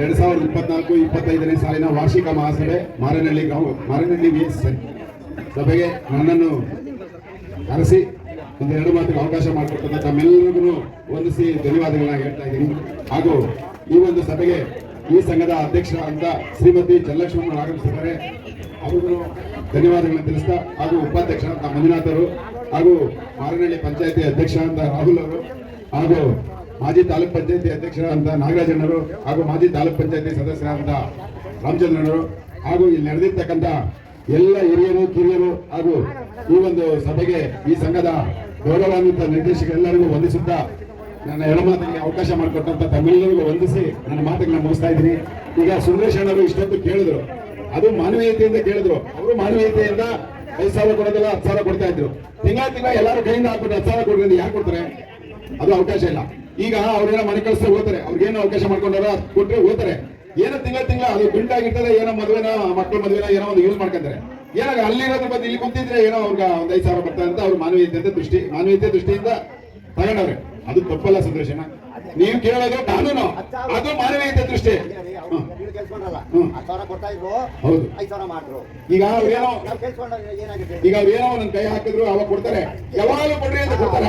ಎರಡ್ ಸಾವಿರದ ಇಪ್ಪತ್ನಾಲ್ಕು, ಇಪ್ಪತ್ತೈದನೇ ಸಾಲಿನ ವಾರ್ಷಿಕ ಮಹಾಸಭೆ ಮಾರನಹಳ್ಳಿ ಗ್ರಾಮ, ಮಾರನಹಳ್ಳಿ ವಿ ಸಭೆಗೆ ನನ್ನನ್ನು ಕರೆಸಿ ಒಂದು ಎರಡು ಮಾತಿಗೆ ಅವಕಾಶ ಮಾಡಿಕೊಟ್ಟಂತ ತಮ್ಮೆಲ್ಲರಿಗೂ ವಂದಿಸಿ ಧನ್ಯವಾದಗಳನ್ನ ಹೇಳ್ತಾ ಇದ್ದೀನಿ. ಹಾಗೂ ಈ ಒಂದು ಸಭೆಗೆ ಈ ಸಂಘದ ಅಧ್ಯಕ್ಷ ಅಂತ ಶ್ರೀಮತಿ ಜಲ್ಲಕ್ಷ್ಮಣ ಆಗಮಿಸಿದ್ದಾರೆ. ಅವರು ಧನ್ಯವಾದಗಳನ್ನ ತಿಳಿಸ್ತಾ ಹಾಗೂ ಉಪಾಧ್ಯಕ್ಷ ಅಂತ ಮಂಜುನಾಥರು ಹಾಗೂ ಮಾರನಹಳ್ಳಿ ಪಂಚಾಯತಿ ಅಧ್ಯಕ್ಷ ಅಂತ ರಾಹುಲ್ ಅವರು ಹಾಗೂ ಮಾಜಿ ತಾಲೂಕ್ ಪಂಚಾಯತಿ ಅಧ್ಯಕ್ಷರಾದಂತಹ ನಾಗರಾಜಣ್ಣರು ಹಾಗೂ ಮಾಜಿ ತಾಲೂಕ್ ಪಂಚಾಯತಿ ಸದಸ್ಯರಾದಂತಹ ರಾಮಚಂದ್ರಣ್ಣರು ಹಾಗೂ ಇಲ್ಲಿ ನಡೆದಿರ್ತಕ್ಕಂಥ ಎಲ್ಲ ಹಿರಿಯರು, ಕಿರಿಯರು ಹಾಗೂ ಈ ಒಂದು ಸಭೆಗೆ ಈ ಸಂಘದ ಗೌರವಾನ್ವಿತ ನಿರ್ದೇಶಕರೆಲ್ಲರಿಗೂ ವಂದಿಸುತ್ತಾ ನನ್ನ ಎರಡು ಮಾತಿಗೆ ಅವಕಾಶ ಮಾಡಿಕೊಟ್ಟಂತ ತಮ್ಮೆಲ್ಲರಿಗೂ ವಂದಿಸಿ ನನ್ನ ಮಾತುಗಳನ್ನ ಮುಗಿಸ್ತಾ ಇದ್ದೀನಿ. ಈಗ ಸುಂದರೇಶ್ ಅಣ್ಣರು ಇಷ್ಟೊತ್ತು ಕೇಳಿದ್ರು. ಅದು ಮಾನವೀಯತೆಯಿಂದ ಕೇಳಿದ್ರು. ಅವರು ಮಾನವೀಯತೆಯಿಂದ ಐದು ಸಾವಿರ ಕೊಡೋದಿಲ್ಲ ಹತ್ತು ಸಾವಿರ ಕೊಡ್ತಾ ಇದ್ರು. ತಿಂಗಳ ತಿಂಗಳ ಎಲ್ಲರೂ ಕೈಯಿಂದ ಹಾಕ್ಬಿಟ್ಟು ಹತ್ತು ಸಾವಿರ ಕೊಡ್ರಿ ಯಾಕೆ ಕೊಡ್ತಾರೆ? ಅದು ಅವಕಾಶ ಇಲ್ಲ. ಈಗ ಅವ್ರೇನೋ ಮನೆ ಕಳಿಸ್ತಾ ಹೋಗ್ತಾರೆ. ಅವ್ರಿಗೇನೋ ಅವಕಾಶ ಮಾಡ್ಕೊಂಡಾರ ಕೊಟ್ಟರೆ ಹೋಗ್ತಾರೆ. ಏನೋ ತಿಂಗಳ ತಿಂಗಳ ಅದು ಆಗಿರ್ತದೆ, ಏನೋ ಮದುವೆನ ಮಕ್ಕಳ ಮದುವೆನ ಏನೋ ಒಂದು ಯೂಸ್ ಮಾಡ್ಕೊಂತಾರೆ. ಏನಾಗ ಅಲ್ಲಿರೋದ್ರ ಬಂದು ಇಲ್ಲಿ ಕುಂತಿದ್ರೆ ಏನೋ ಅವ್ರಿಗೆ ಒಂದು ಐದು ಸಾವಿರ ಬರ್ತಾರೆ ಅಂತ ಅವ್ರ ಮಾನವೀಯತೆ ಅಂತ ದೃಷ್ಟಿ, ಮಾನವೀಯತೆ ದೃಷ್ಟಿಯಿಂದ ತಗೊಂಡವ್ರೆ. ಅದು ತಪ್ಪಲ್ಲ ಸಂದರ್ಶನ ನೀವು ಕೇಳೋದು ಕಾನೂನು. ಅದು ಮಾನವೀಯ ದೃಷ್ಟಿ. ಈಗ ಅವ್ರೇನೋ ಈಗ ಅವ್ರೇನೋ ನನ್ನ ಕೈ ಹಾಕಿದ್ರು ಅವಾಗ ಕೊಡ್ತಾರೆ. ಯಾವಾಗ ಕೊಡ್ರಿ ಅಂತ ಕೊಡ್ತಾರ?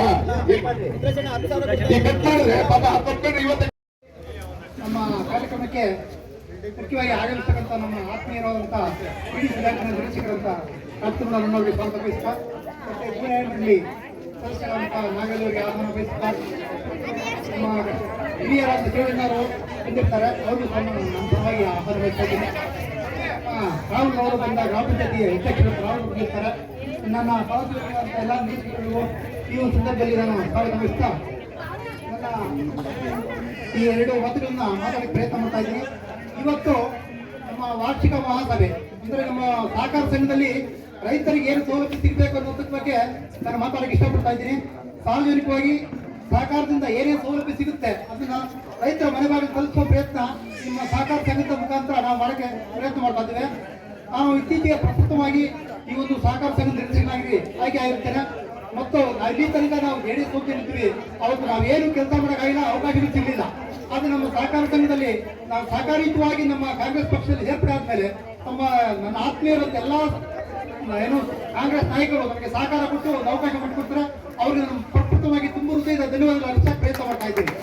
ಈಗ ಕಟ್ ಮಾಡಿದ್ರೆ ಪಾಪ ಇವತ್ತು ನಮ್ಮ ಕಾರ್ಯಕ್ರಮಕ್ಕೆ ಮುಖ್ಯವಾಗಿ ಆಗಿರ್ತಕ್ಕಂಥ ನಮ್ಮ ಆತ್ಮೀಯರಾದಂಥ ಪಿ ಡಿ ಇಲಾಖೆಯ ನಿರ್ದೇಶಕರಂತ ಕರ್ತೃಗಳ ಅಣ್ಣವರಿಗೆ ಸ್ವಾಗತ ಬಯಸ್ತಾ ಮತ್ತೆ ಸದಸ್ಯರಾದಂಥ ನಾಗಲ್ಲೂರಿಗೆ ಆಗಮನ ಬಯಸ್ತಾ ನಮ್ಮ ಹಿರಿಯರ ದೇವೇಂದ್ರ ಬಂದಿರ್ತಾರೆ ಅವರು ನಮ್ಮ ಪರವಾಗಿ ಆಹ್ವಾನ ಆ, ರಾಹುಲ್ ಅವರು ಬಂದ ಗ್ರಾಮ ಪಂಚಾಯತಿ ಅಧ್ಯಕ್ಷರು ರಾಹುಲ್ ಬಂದಿರ್ತಾರೆ ನನ್ನ ಪಾವತಿಸಿರುವಂಥ ಎಲ್ಲ ನಿರ್ದೇಶಕರಿಗೂ ಈ ಒಂದು ಸಂದರ್ಭದಲ್ಲಿ ನಾನು ಸ್ವಾಗತಿಸ್ತಾ ನನ್ನ ಈ ಎರಡು ಮಾತುಗಳನ್ನ ಮಾತಾಡಕ್ಕೆ ಪ್ರಯತ್ನ ಮಾಡ್ತಾ ಇದ್ದೀನಿ. ಇವತ್ತು ನಮ್ಮ ವಾರ್ಷಿಕ ಮಹಾಸಭೆ ಅಂದರೆ ನಮ್ಮ ಸಹಕಾರ ಸಂಘದಲ್ಲಿ ರೈತರಿಗೆ ಏನು ಸೌಲಭ್ಯ ಸಿಗಬೇಕು ಅನ್ನೋದ್ರ ಬಗ್ಗೆ ನಾನು ಮಾತಾಡಕ್ಕೆ ಇಷ್ಟಪಡ್ತಾ ಇದ್ದೀನಿ. ಸಾರ್ವಜನಿಕವಾಗಿ ಸಹಕಾರದಿಂದ ಏನೇ ಸೌಲಭ್ಯ ಸಿಗುತ್ತೆ, ಅದನ್ನ ರೈತರ ಮನೆ ಬಾಗಿಲು ತಲುಪಿಸುವ ಪ್ರಯತ್ನ ನಿಮ್ಮ ಸಹಕಾರ ಸಂಘದ ಮುಖಾಂತರ ನಾವು ಮಾಡಕ್ಕೆ ಪ್ರಯತ್ನ ಮಾಡ್ತಾ ಇದ್ದೇವೆ. ನಾನು ಇತ್ತೀಚೆಗೆ ಪ್ರಸ್ತುತವಾಗಿ ಈ ಒಂದು ಸಹಕಾರ ಸಂಘದ ನಿರ್ದೇಶಕನಾಗಿ ಆಯ್ಕೆ ಆಗಿರ್ತೇನೆ ಮತ್ತು ಅಲ್ಲಿ ತನಕ ನಾವು ಏನೇ ಸೋಕೆ ನಿಂತೀವಿ ಅವತ್ತು ನಾವೇನು ಕೆಲಸ ಮಾಡೋಕ್ಕಾಗಿಲ್ಲ ಅವಕಾಶಗಳು ಸಿಗಲಿಲ್ಲ. ಆದರೆ ನಮ್ಮ ಸಹಕಾರ ಸಂಘದಲ್ಲಿ ನಾವು ಸಹಕಾರಿಯುತವಾಗಿ ನಮ್ಮ ಕಾಂಗ್ರೆಸ್ ಪಕ್ಷದಲ್ಲಿ ಸೇರ್ಪಡೆ ಆದಮೇಲೆ ನಮ್ಮ ನನ್ನ ಆತ್ಮೀಯರಂತೆ ಎಲ್ಲ, ಏನು ಕಾಂಗ್ರೆಸ್ ನಾಯಕರು ನಮಗೆ ಸಹಕಾರ ಕೊಟ್ಟು ಒಂದು ಅವಕಾಶ ಮಾಡಿಕೊಡ್ತಾರೆ ಅವ್ರಿಗೆ ನಾನು ಪ್ರಪ್ರಥಮವಾಗಿ ತುಂಬ ಹೃದಯದ ಧನ್ಯವಾದಗಳು ಅರ್ಪಿಸಕ್ಕೆ ಪ್ರಯತ್ನ ಮಾಡ್ತಾ ಇದ್ದೀನಿ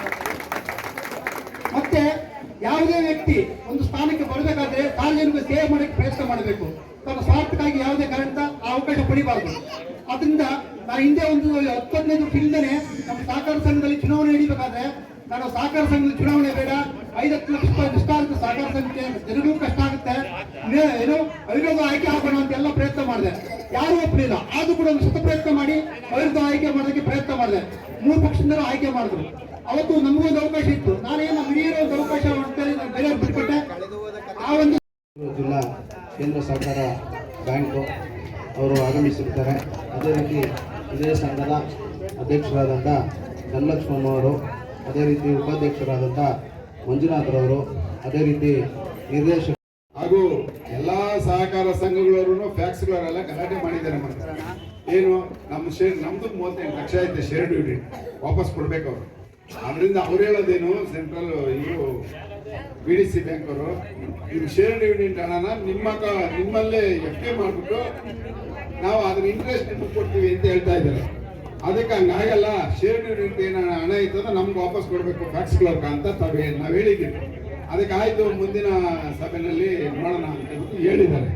ಮತ್ತೆ ಯಾವುದೇ ವ್ಯಕ್ತಿ ಒಂದು ಸ್ಥಾನಕ್ಕೆ ಬರಬೇಕಾದ್ರೆ ಸಾರ್ವಜನಿಕ ಸೇವೆ ಮಾಡಕ್ಕೆ ಪ್ರಯತ್ನ ಮಾಡಬೇಕು ತನ್ನ ಸ್ವಾರ್ಥಕ್ಕಾಗಿ ಯಾವುದೇ ಕಾರಣದಿಂದ ಆ ಅವಕಾಶ ಪಡಿಬಾರದು ಅದರಿಂದ ನಾನು ಹಿಂದೆ ಒಂದು ಹತ್ತು ಹದಿನೈದು ನಮ್ಮ ಸಹಕಾರ ಸಂಘದಲ್ಲಿ ಚುನಾವಣೆ ಹಿಡಿಬೇಕಾದ್ರೆ ನಾನು ಸಹಕಾರ ಸಂಘದ ಚುನಾವಣೆ ಬೇಡ. ಐದತ್ತು ಲಕ್ಷ ರೂಪಾಯಿ ನಷ್ಟ ಆಗುತ್ತೆ ಸಹಕಾರ ಸಂಘಕ್ಕೆ ಜನರಿಗೂ ಕಷ್ಟ ಆಗುತ್ತೆ. ಏನು, ಅವಿರೋಧ ಆಯ್ಕೆ ಹಾಕೋಣ ಅಂತ ಎಲ್ಲ ಪ್ರಯತ್ನ ಮಾಡಿದೆ. ಯಾರು ಒಪ್ಪಲಿಲ್ಲ ಆದ್ರೂ ಕೂಡ ಒಂದು ಶತ ಪ್ರಯತ್ನ ಮಾಡಿ ಅವಿರೋಧ ಆಯ್ಕೆ ಮಾಡೋದಕ್ಕೆ ಪ್ರಯತ್ನ ಮಾಡಿದೆ. ಮೂರು ಪಕ್ಷದಿಂದ ಆಯ್ಕೆ ಮಾಡಿದ್ರು. ಅವತ್ತು ನಮಗೂ ಒಂದು ಅವಕಾಶ ಇತ್ತು. ನಾನೇನು ಹಿರಿಯರ ಒಂದು ಅವಕಾಶ ಅಂತೇಳಿ ನಾನು ಬೇರೆ ಬಿಟ್ಕೊಟ್ಟೆ ಆ ಒಂದು ಜಿಲ್ಲಾ ಕೇಂದ್ರ ಸರ್ಕಾರ ಬ್ಯಾಂಕು ಅವರು ಆಗಮಿಸಿರ್ತಾರೆ. ಅದೇ ರೀತಿ ಇದೇ ಸಂಘದ ಅಧ್ಯಕ್ಷರಾದಂಥ ಅವರು, ಅದೇ ರೀತಿ ಉಪಾಧ್ಯಕ್ಷರಾದಂಥ ಮಂಜುನಾಥರವರು ಅದೇ ರೀತಿ ನಿರ್ದೇಶಕ ಹಾಗೂ ಎಲ್ಲ ಸಹಕಾರ ಸಂಘಗಳವರು ಫ್ಯಾಕ್ಸ್ಗಳವರೆಲ್ಲ ಗಲಾಟೆ ಮಾಡಿದ್ದಾರೆ ಮತ್ತೆ ಏನು ನಮ್ಮ ಶೇರ್ ನಮ್ದು ಮೂವತ್ತೆಂಟು ಲಕ್ಷ ಐತೆ ಶೇರ್ ಡ್ಯೂಟಿ ವಾಪಸ್ ಕೊಡ್ಬೇಕು ಅವರು. ಅದರಿಂದ ಅವ್ರು ಹೇಳೋದೇನು ಸೆಂಟ್ರಲ್ ಇವರು ಬಿ ಡಿ ಸಿ ಬ್ಯಾಂಕ್ ಅವರು ಇದು ಶೇರ್ ಯೂನಿಟ್ ಹಣನ ನಿಮ್ಮ ನಿಮ್ಮಲ್ಲೇ ಎಫ್ ಡಿ ಮಾಡಿಬಿಟ್ಟು ನಾವು ಅದ್ರ ಇಂಟ್ರೆಸ್ಟ್ ಕೊಡ್ತೀವಿ ಅಂತ ಹೇಳ್ತಾ ಇದ್ದಾರೆ. ಅದಕ್ಕೆ ಹಂಗಾಗಲ್ಲ ಶೇರ್ ಡಿವಿಡೆಂಟ್ ಏನು ಹಣ ಇತ್ತಂದ್ರೆ ನಮ್ಗೆ ವಾಪಸ್ ಕೊಡಬೇಕು ಫ್ಯಾಕ್ಸ್ ಕ್ಲರ್ಕ್ ಅಂತ ಸಭೆಯನ್ನು ನಾವು ಹೇಳಿದ್ದೀವಿ. ಅದಕ್ಕೆ ಆಯ್ತು, ಮುಂದಿನ ಸಭೆಯಲ್ಲಿ ಮಾಡೋಣ ಅಂತ ಹೇಳಿದ್ದಾರೆ.